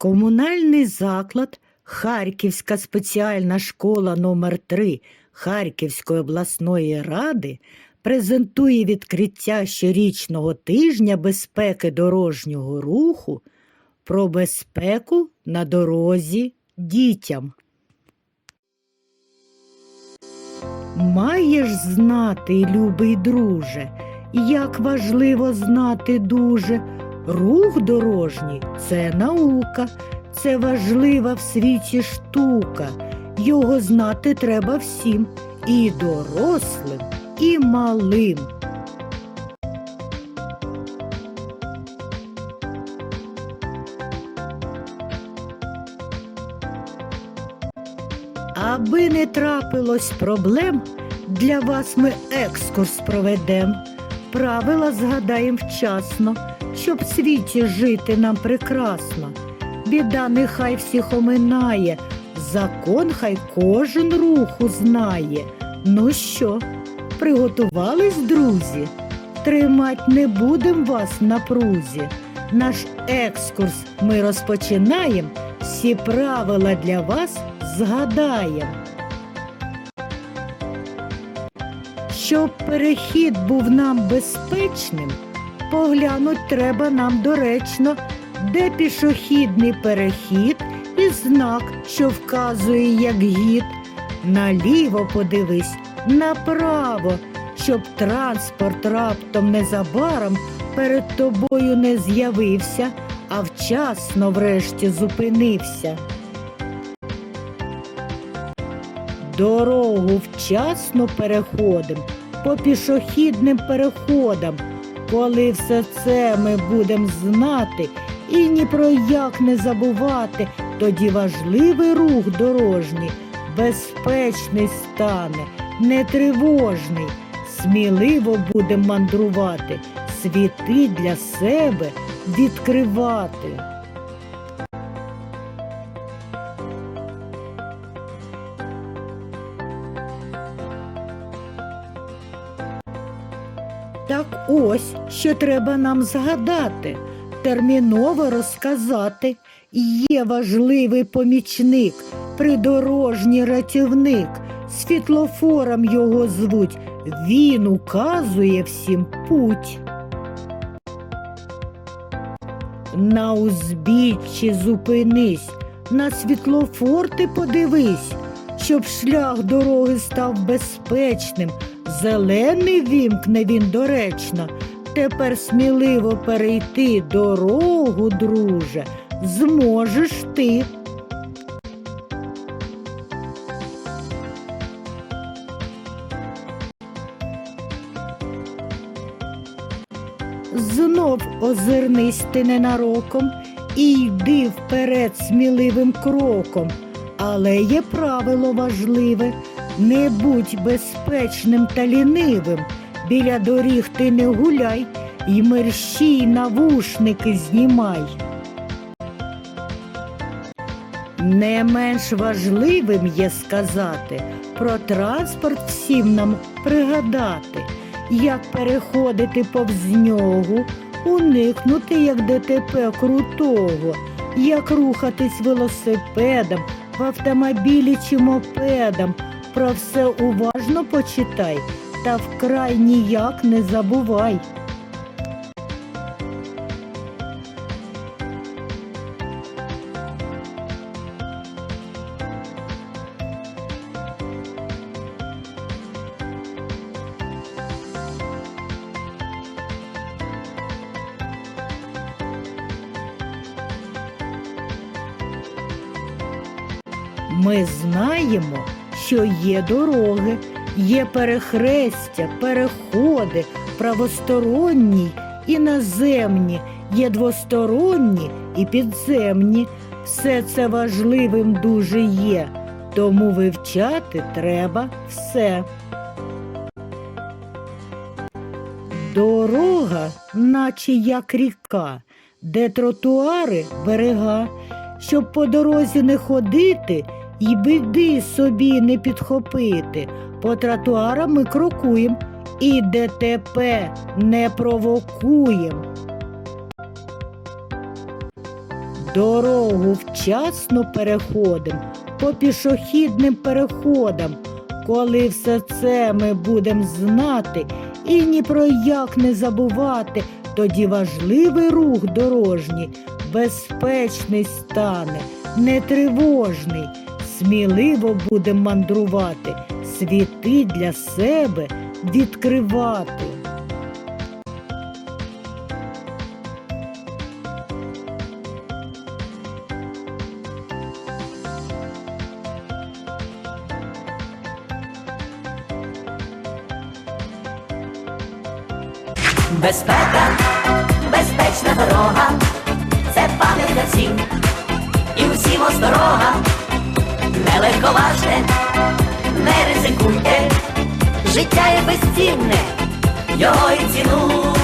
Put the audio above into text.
Комунальний заклад Харківська спеціальна школа номер 3 Харківської обласної ради презентує відкриття щорічного тижня безпеки дорожнього руху про безпеку на дорозі дітям. Маєш знати, любий друже, як важливо знати дуже. Рух дорожній це наука, це важлива в світі штука. Його знати треба всім, і дорослим, і малим. Аби не трапилось проблем, для вас ми екскурс проведем. Правила згадаєм вчасно, щоб в світі жити нам прекрасно. Біда нехай всіх оминає, закон хай кожен руху знає. Ну що, приготувались, друзі? Тримать не будем вас на прузі. Наш екскурс ми розпочинаємо, всі правила для вас згадаєм. Щоб перехід був нам безпечним, поглянуть треба нам доречно, де пішохідний перехід і знак, що вказує як гід. Наліво подивись, направо, щоб транспорт раптом незабаром перед тобою не з'явився, а вчасно врешті зупинився. Дорогу вчасно переходим по пішохідним переходам. Коли все це ми будемо знати і ні про як не забувати, тоді важливий рух дорожній, безпечний стане, нетривожний, сміливо будемо мандрувати, світи для себе відкривати. Так ось, що треба нам згадати, терміново розказати. Є важливий помічник, придорожній рятівник, світлофором його звуть, він указує всім путь. На узбіччі зупинись, на світлофор ти подивись, щоб шлях дороги став безпечним, зелений вімкне він доречно. Тепер сміливо перейти дорогу, друже, зможеш ти. Знов озирнись ти ненароком і йди вперед сміливим кроком. Але є правило важливе не будь безпечним та лінивим. Біля доріг ти не гуляй і мерщій навушники знімай. Не менш важливим є сказати про транспорт всім нам пригадати, як переходити повз нього, уникнути як ДТП крутого, як рухатись велосипедом, в автомобілі чи мопедом. Про все уважно почитай та вкрай ніяк не забувай. Ми знаємо, що є дороги, є перехрестя, переходи, правосторонні і наземні, є двосторонні і підземні. Все це важливим дуже є, тому вивчати треба все. Дорога, наче як ріка, де тротуари берега, щоб по дорозі не ходити і біди собі не підхопити. По тротуарам ми крокуєм і ДТП не провокуєм. Дорогу вчасно переходим по пішохідним переходам. Коли все це ми будемо знати і ні про як не забувати, тоді важливий рух дорожній, безпечний стане, нетривожний, сміливо будемо мандрувати, світи для себе відкривати. Безпека, безпечна дорога, життя є безцінне, його і цінуйте,